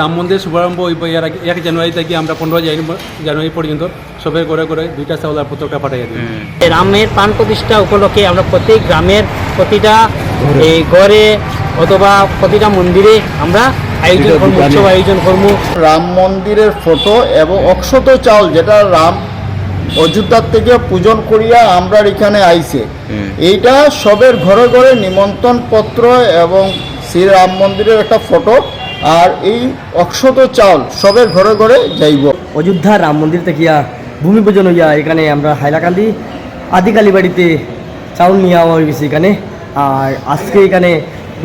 রাম মন্দির শুভারম্ভ ওই এর আগে এক জানুয়ারি থেকে আমরা পনেরো জানুয়ারি পর্যন্ত সবে করে করে দুইটা চাউল আর পতাকা পাঠাইয়া দিই রামের প্রাণ প্রতিষ্ঠা উপলক্ষে আমরা প্রত্যেক গ্রামের প্রতিটা এই ঘরে অথবা প্রতিটা মন্দিরে আমরা আয়োজন করব উৎসব আয়োজন করব। রাম মন্দিরের ফটো এবং অক্ষত চাউল যেটা রাম অযোধ্যার থেকে পূজন করিয়া আমরা এখানে আইছে। এইটা সবের ঘরে ঘরে নিমন্ত্রণ পত্র এবং শ্রী রাম মন্দিরের একটা ফটো। আর এই অক্ষত চাউল সবের ঘরে ঘরে যাইব। অযোধ্যা রাম মন্দির থেকে ভূমি পূজন হইয়া এখানে আমরা হাইলাকান্দি আদিকালী বাড়িতে চাউল নিয়ে আওয়া হয়ে গেছি এখানে। আর আজকে এখানে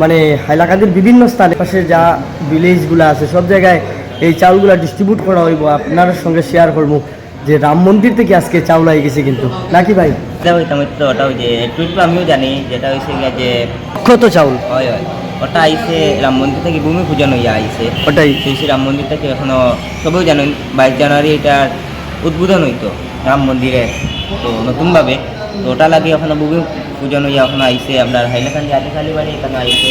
মানে হাইলাকান্দির বিভিন্ন স্থানে পাশে যা ভিলেজগুলো আছে সব জায়গায় এই চাউলগুলো ডিস্ট্রিবিউট করা হইব। আপনার সঙ্গে শেয়ার করব যে রাম মন্দির থেকে আজকে চাউল আই গেছে কিন্তু। নাকি ভাই? এটা হইতাম তো ওটা ওই যে একটু একটু আমিও জানি যেটা হয়েছে গিয়া যে অক্ষত চাউল। হয় হয়। ওটা আইসে রাম মন্দির থেকে ভূমি পূজন হইয়া আইসে ওটাই। সেই সেই রাম মন্দির থেকে এখনও সবাই জানেন বাইশ জানুয়ারি এটার উদ্বোধন হইতো রাম মন্দিরে তো নতুনভাবে। তো ওটা লাগে এখনও ভূমি পূজন হইয়া এখনও আইসে আপনার হাইলাকান্দি আদিকালি বাড়ি এখানে আইসে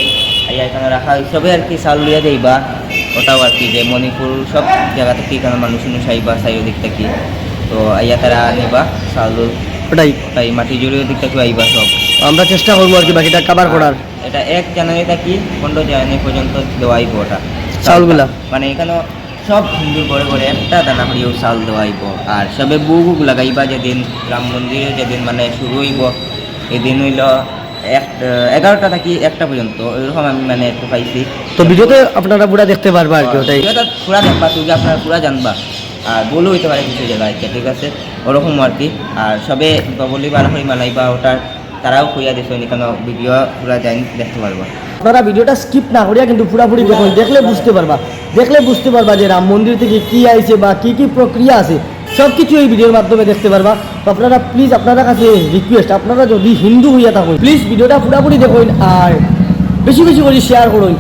আইয়া এখানে রাখা হয় সবে আর কি চাউল লিয়া দেইবা ওটাও আর কি যে মণিপুর সব জায়গা থেকে এখানে মানুষ আইবা চাইও দিক থেকে। তো আইয়া তারা নিবা চাউল ওটাই। তাই মাটি জুড়িও দিক থেকে আইবা সব। আমরা চেষ্টা করব আর কি বাকিটা কাবার করার। এটা এক জানুয়ারি থেকে পনেরো জানুয়ারি পর্যন্ত দেওয়াইব ওটা। চাউলগুলা? মানে এখানে সব হিন্দুর ঘরে ঘরে একটা দানা করিও চাউল দেওয়াইব আর সবে বুক লাগাইবা যেদিন রাম মন্দিরে যেদিন মানে শুরু হইব এদিন হইল এক এগারোটা থাকি একটা পর্যন্ত ওইরকম আমি মানে একটু পাইছি। তো ভিডিওতে আপনারা পুরা দেখতে পারবা আর কি ওটাই। পুরা দেখবা তুমি আপনারা পুরা জানবা। আর বলে হইতে পারে কিছু জায়গায় ঠিক আছে? ওরকম আর কি। আর সবে বলি বার হই মালাইবা ওটার তারাও কইয়া দিছে এখানে ভিডিও পুরা জান দেখতে পারবা। আপনারা ভিডিওটা স্কিপ না করিয়া কিন্তু পুরাপুরি দেখুন দেখলে বুঝতে পারবা। দেখলে বুঝতে পারবা যে রাম মন্দির থেকে কি আইছে বা কি কি প্রক্রিয়া আছে। সব কিছু এই ভিডিওর মাধ্যমে দেখতে পারবা। তো আপনারা প্লিজ আপনারা কাছে রিকোয়েস্ট আপনারা যদি হিন্দু হইয়া থাকুন প্লিজ ভিডিওটা পুরাপুরি দেখুন আর বেশি বেশি করে শেয়ার করুন।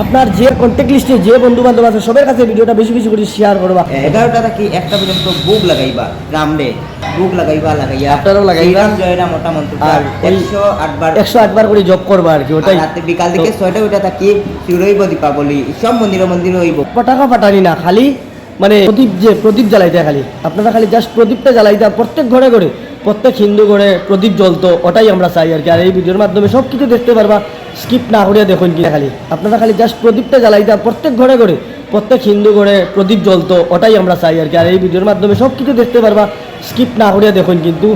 আপনার যে কন্ট্যাক্ট লিস্টে যে বন্ধু বান্ধব আছে সবার কাছে ভিডিওটা বেশি বেশি করে শেয়ার করবা। এগারোটা থেকে একটা পর্যন্ত বুক লাগাইবা রামরে বুক লাগাইবা লাগাইয়া আপনারাও লাগাইবা। জয়রাম ওটা মন্ত্র আর একশো আটবার একশো আটবার করে জব করবা আর কি ওটাই। রাতে বিকাল থেকে ছয়টা ওইটা থাকি শুরুইব দীপাবলি সব মন্দিরে মন্দিরে হইব। পটাকা ফাটানি না খালি মানে প্রদীপ যে প্রদীপ জ্বালাইতে খালি। আপনারা খালি জাস্ট প্রদীপটা জ্বালাইতে প্রত্যেক ঘরে ঘরে। প্রত্যেক হিন্দু ঘরে প্রদীপ জ্বলতো, ওটাই আমরা চাই আর কি। আর এই ভিডিওর মাধ্যমে সব কিছু দেখতে পারবা স্কিপ না করিয়া দেখুন কি খালি। আপনারা খালি জাস্ট প্রদীপটা জ্বালাইতে প্রত্যেক ঘরে ঘরে প্রত্যেক হিন্দু ঘরে প্রদীপ জ্বলতো, ওটাই আমরা চাই আর কি। আর এই ভিডিওর মাধ্যমে সব কিছু দেখতে পারবা স্কিপ না করিয়া দেখুন কিন্তু।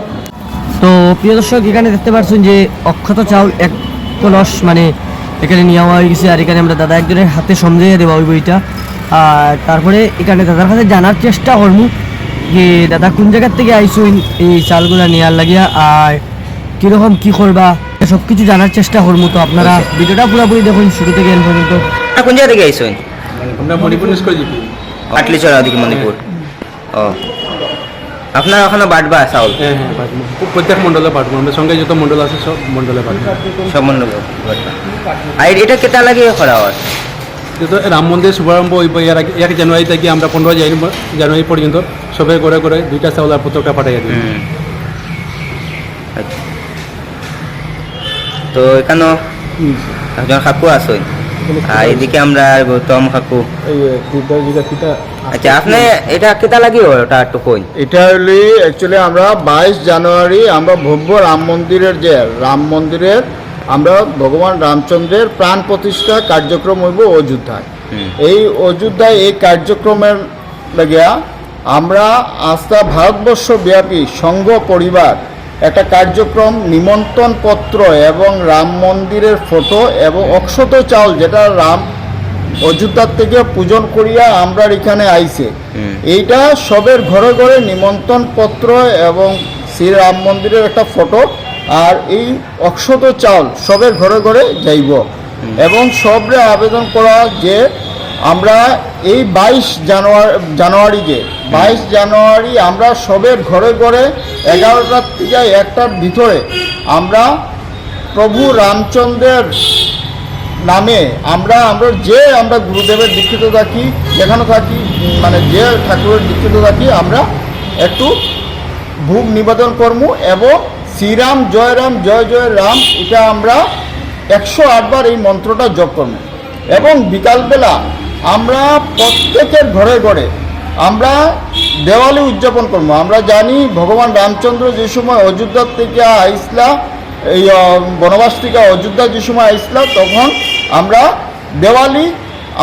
তো প্রিয় দর্শক, এখানে দেখতে পাচ্ছেন যে অক্ষত চাউল এক কলস মানে এখানে নেওয়া হয়ে গেছে, আর এখানে আমরা দাদা একজনের হাতে সমঝাইয়া দেওয়া ওই বইটা আর তারপরে এখানে দাদার কাছে জানার চেষ্টা করব। যে দাদা কোন জায়গার থেকে আইসুন এই চালগুলা নেওয়ার লাগিয়া? আর কীরকম কি করবা? সব কিছু জানার চেষ্টা করব তো আপনারা। ভিডিওটা পুরোপুরি দেখুন শুরু থেকে এন্ড পর্যন্ত। কোন জায়গা থেকে আইসুন আমরা মণিপুর নিউজ করে দিবি পাটলিচড়া ওদিকে মণিপুর। ও। আপনার ওখানে বাটবা চাউল? হ্যাঁ হ্যাঁ প্রত্যেক মণ্ডলে পাঠবো আমাদের সঙ্গে যত মণ্ডল আছে সব মণ্ডলে পাঠবো সব মন্ডল বাটবা। আর এটা কেটা লাগে করা হয়? যেহেতু রাম মন্দির শুভারম্ভ ওই এর এক জানুয়ারি থেকে আমরা পনেরো জানুয়ারি পর্যন্ত। সবের করে করে দুইটা চাউল আর পতাকা পাঠাইয়া দিই আচ্ছা। তো এখানে একজন কাকু আসুন আর এদিকে আমরা গৌতম কাকু। আচ্ছা আপনি এটা কেটা লাগে ওটা একটু কই। এটা হলি অ্যাকচুয়ালি আমরা বাইশ জানুয়ারি আমরা ভব্য রাম মন্দিরের যে রাম মন্দিরের আমরা ভগবান রামচন্দ্রের প্রাণ প্রতিষ্ঠা কার্যক্রম হইব অযোধ্যায়। হুম। এই অযোধ্যায় এই কার্যক্রমের লাগিয়া আমরা আস্থা ভারতবর্ষ ব্যাপী সংঘ পরিবার একটা কার্যক্রম নিমন্ত্রণ পত্র এবং রাম মন্দিরের ফটো এবং অক্ষত চাউল যেটা রাম অযোধ্যার থেকে পূজন করিয়া আমরা এখানে আইছে এইটা সবের ঘরে ঘরে নিমন্ত্রণ পত্র এবং শ্রী রাম মন্দিরের একটা ফটো আর এই অক্ষত চাউল সবের ঘরে ঘরে যাইব। এবং সবরে আবেদন করা যে আমরা এই বাইশ জানুয়ারি জানুয়ারি যে বাইশ জানুয়ারি আমরা সবের ঘরে ঘরে এগারোটার থেকে একটার ভিতরে আমরা প্রভু রামচন্দ্রের নামে আমরা আমরা যে আমরা গুরুদেবের দীক্ষিত থাকি যেখানে থাকি মানে যে ঠাকুরের দীক্ষিত থাকি আমরা একটু ভোগ নিবেদন করব এবং শ্রীরাম জয় রাম জয় জয় রাম এটা আমরা একশো আটবার এই মন্ত্রটা জপ করব এবং বিকালবেলা আমরা প্রত্যেকের ঘরে ঘরে আমরা দেওয়ালি উদযাপন করব। আমরা জানি ভগবান রামচন্দ্র যে সময় অযোধ্যার থেকে আইসলা, এই বনবাস থেকে অযোধ্যা যে সময় আইসলা, তখন আমরা দেওয়ালি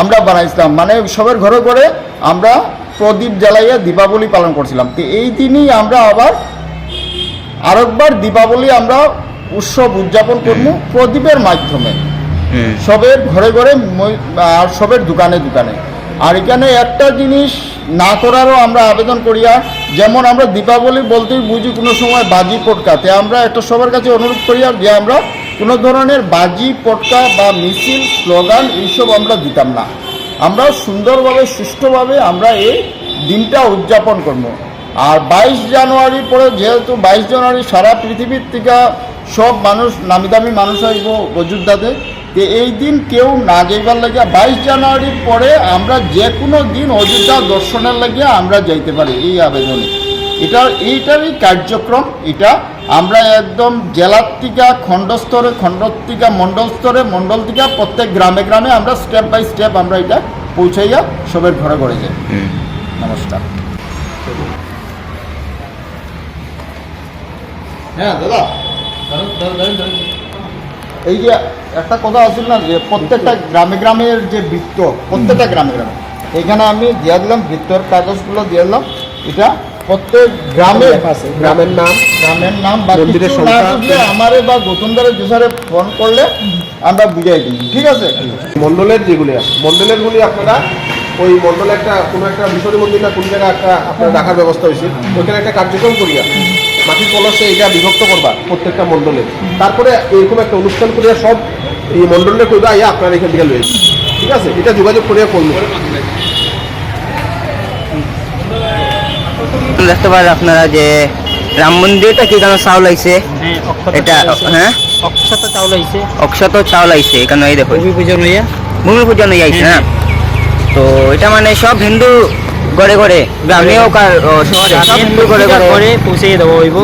আমরা বানাইছিলাম। মানে সবের ঘরে ঘরে আমরা প্রদীপ জ্বালাইয়া দীপাবলি পালন করছিলাম। তো এই দিনই আমরা আবার আরেকবার দীপাবলি আমরা উৎসব উদযাপন করব প্রদীপের মাধ্যমে। সবের ঘরে ঘরে আর সবের দোকানে দোকানে। আর এখানে একটা জিনিস না করারও আমরা আবেদন করিয়া যেমন আমরা দীপাবলি বলতেই বুঝি কোনো সময় বাজি পটকাতে আমরা একটা সবার কাছে অনুরোধ করিয়া যে আমরা কোনো ধরনের বাজি পটকা বা মিছিল, স্লোগান এইসব আমরা দিতাম না। আমরা সুন্দরভাবে, সুষ্ঠুভাবে আমরা এই দিনটা উদযাপন করব। আর বাইশ জানুয়ারি পরে যেহেতু বাইশ জানুয়ারি সারা পৃথিবীর থেকে সব মানুষ, নামি দামি মানুষ আসব অযোধ্যাতে তো এই দিন কেউ না যাইবার লাগিয়া বাইশ জানুয়ারির পরে আমরা যে কোনো দিন অযোধ্যা দর্শনের লাগিয়া আমরা যাইতে পারি এই আবেদনে। এটা এইটারই কার্যক্রম এটা আমরা একদম জেলার থেকে খণ্ড স্তরে খণ্ড থেকে মণ্ডল স্তরে মণ্ডল থেকে প্রত্যেক গ্রামে গ্রামে আমরা স্টেপ বাই স্টেপ আমরা এটা পৌঁছাইয়া সবের ঘরে ঘরে যাই। নমস্কার। হ্যাঁ দাদা। এই যে একটা কথা আছে না যে প্রত্যেকটা গ্রামে গ্রামের যে বৃত্ত প্রত্যেকটা গ্রামে গ্রামে। এখানে আমি দিয়ে দিলাম বৃত্তর কাগজগুলো দিয়ে দিলাম। এটা প্রত্যেক গ্রামে গ্রামের নাম। গ্রামের নাম বা কিছু না বুঝলে আমারে বা গৌতমদারের জুসারে ফোন করলে আমরা বুঝাই দিই। ঠিক আছে? মন্ডলের যেগুলি আছে মন্ডলের গুলি আপনারা ওই মন্ডলে একটা কোনো একটা বিশ্বরী মন্দির না কোন জায়গায় একটা আপনার রাখার ব্যবস্থা হয়েছে ওইখানে একটা কার্যক্রম করিয়া মাটির কলসে এটা বিভক্ত করবা প্রত্যেকটা মন্ডলে তারপরে এরকম একটা অনুষ্ঠান করিয়া সব এই মন্ডলের কইবা আইয়া আপনারা এখান থেকে লয়েছে ঠিক আছে? এটা যোগাযোগ করিয়া করব। দেখতে পারেন আপনারা যে রাম মন্দিরটা কি কেন চাউল আইছে? হ্যাঁ অক্ষত এটা। হ্যাঁ? অক্ষত চাউল হয়েছে অক্ষত চাউল আইছে এখানে এই দেখো রবি পুজো লইয়া ভূমি পূজন হয়ে। আইছে না তো এটা মানে সব হিন্দু ঘরে ঘরে গ্রামেও কার ও, শহরে সব হিন্দু পৌঁছে দেওয়া হইব।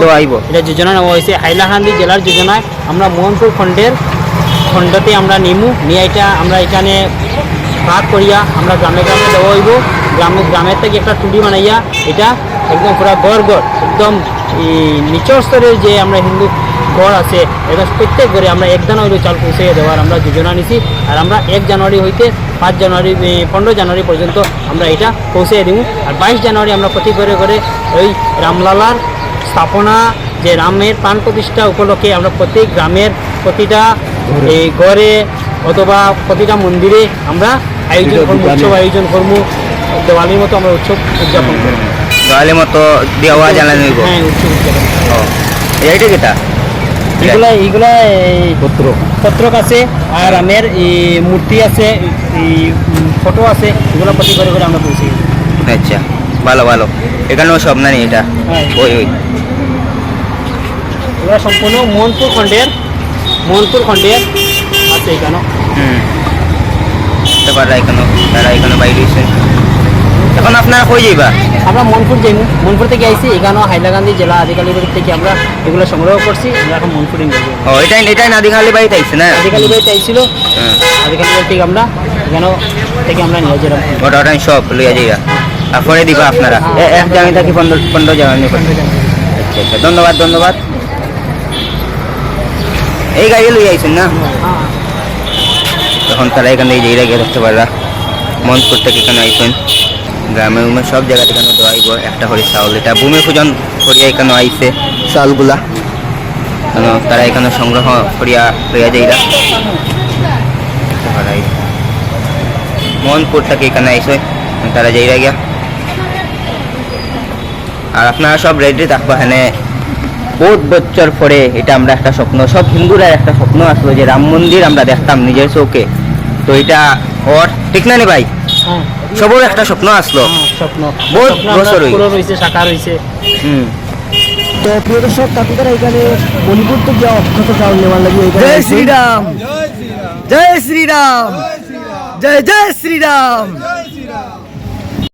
এটা যোজনা নেওয়া হয়েছে। হাইলাকান্দি জেলার যোজনায় আমরা মোহনপুর খণ্ডের খণ্ডতে আমরা নিমু নিয়ে এটা আমরা এখানে ভাগ করিয়া আমরা গ্রামে গ্রামে দেওয়া হইব। গ্রামে গ্রামের থেকে একটা টুডি বানাইয়া এটা একদম পুরা গড় গড় একদম নিচর স্তরের যে আমরা হিন্দু ঘর আছে একদম প্রত্যেক ঘরে আমরা এক জানুয়ারি চাল পৌঁছে দেওয়ার আমরা যোজনা নিছি। আর আমরা এক জানুয়ারি হইতে পাঁচ জানুয়ারি পনেরো জানুয়ারি পর্যন্ত আমরা এটা পৌঁছে দিব আর বাইশ জানুয়ারি আমরা প্রতি ঘরে ঘরে ওই রামলালার স্থাপনা যে রামের প্রাণ প্রতিষ্ঠা উপলক্ষে আমরা প্রত্যেক গ্রামের প্রতিটা এই ঘরে অথবা প্রতিটা মন্দিরে আমরা আয়োজন করব উৎসব আয়োজন করব দেওয়ালির মতো আমরা উৎসব উদযাপন করব দেওয়ালির মতো দেওয়া হইব। হ্যাঁ উৎসব উদযাপন। এইটা কেটা এগুলা এগুলা পত্রক। আছে আর রামের মূর্তি আছে ফটো আছে এগুলো প্রতি ঘরে ঘরে আমরা পৌঁছে। আচ্ছা ভালো ভালো। এখানেও সব না এটা। ওই ওই। এগুলো সম্পূর্ণ মোহনপুর খণ্ডের মোহনপুর খণ্ডের আছে এখানে হুম। বুঝতে পারা এখানে তারা এখানে বাইরে এখন আপনারা কই যাইবা? আমরা মনপুর যাইমু মনপুর থেকে আইছি এখানেও হাইলাকান্দি জেলা আদিকালিবাড়ি থেকে আমরা এগুলো সংগ্রহ করছি আমরা এখন মনপুরে নিয়ে যাব। ও এটাই এটাই নাদিখালি বাড়িতে আইছে না? আদিকালিবাড়িতে আইছিল। হ্যাঁ আদিকালিবাড়ি থেকে আমরা এখানেও থেকে আমরা নিয়ে যেলাম ওটা ওটাই সব লইয়া যাইয়া। তারপরে দিবা আপনারা। এ- এক জায়গায় থাকি পনেরো পনেরো জায়গা নিয়ে আচ্ছা আচ্ছা। ধন্যবাদ ধন্যবাদ। এই গাড়ি লইয়া আইছেন না? তখন তারা এখান থেকে যাইরা গিয়ে দেখতে পারলা মনপুর থেকে এখানে আইছেন। গ্রামে উমে সব জায়গা থেকে দেওয়া আইব একটা করে চাউল। এটা ভূমি পূজন করিয়া এখানে আইছে। চাউলগুলা। কেন তারা এখানে সংগ্রহ করিয়া লইয়া যাইরা। মোহনপুর থেকে এখানে আইসে তারা যাইরা গিয়া। আর আপনারা সব রেডি থাকব এখানে বহুত বছর পরে এটা আমরা একটা স্বপ্ন সব হিন্দুরা একটা স্বপ্ন আসলো যে রাম মন্দির আমরা দেখতাম নিজের চোখে। তো এটা ওর ঠিক না নি ভাই? সবার একটা স্বপ্ন আসলো হ্যাঁ, স্বপ্ন। বহুত বছর হয়েছে সাকার হয়েছে হুম তো প্রিয় দর্শক এখানে মণিপুর থেকে অক্ষত চাউল নেওয়ার লাগে জয় শ্রীরাম জয় শ্রীরাম জয় জয় শ্রীরাম